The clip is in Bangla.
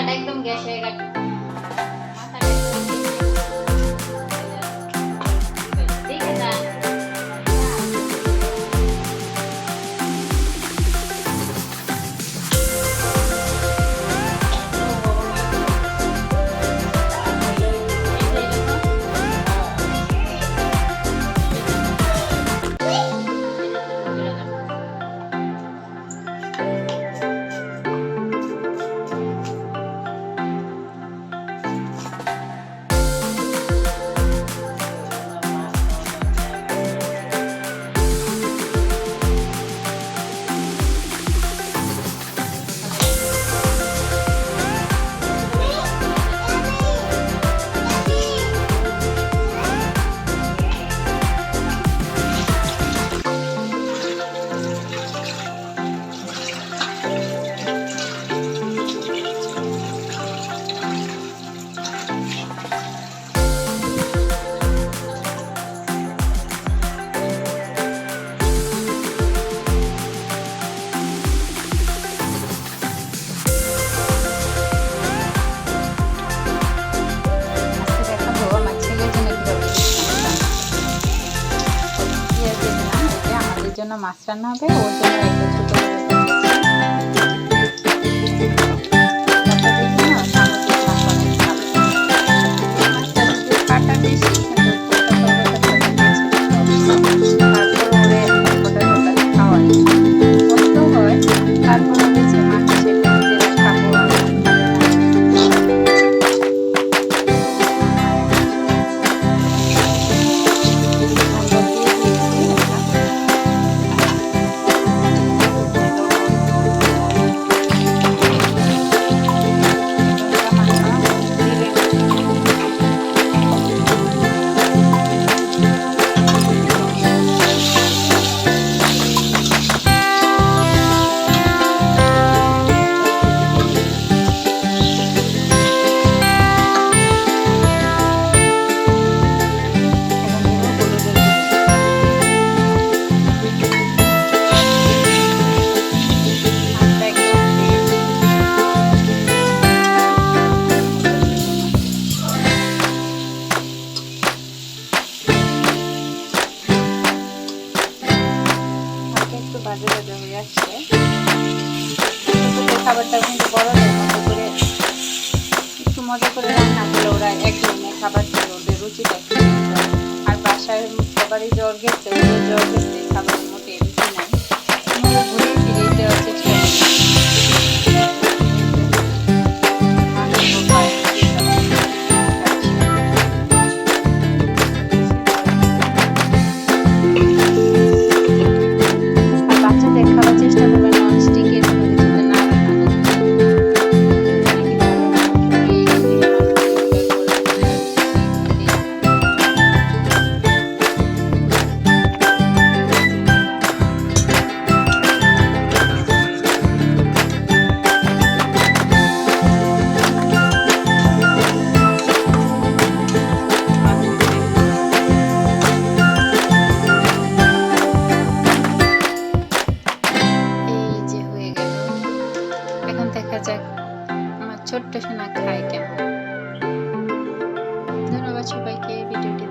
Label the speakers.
Speaker 1: साधा एकदम गैस आहे জন্য মাছ রান্না হবে ওর জন্য একটু বাজে বাজে হয়ে আসছে। খাবারটা কিন্তু বড় করে একটু মজা করে রান্না করলে ওরা এক ধরনের খাবার খেলে, ওদের রুচিটা আর বাসায় সবারই জ্বর গেছে জ্বর গেছে। ছোট্ট সোনা খায় কেমন? ধন্যবাদ সবাইকে ভিডিওটি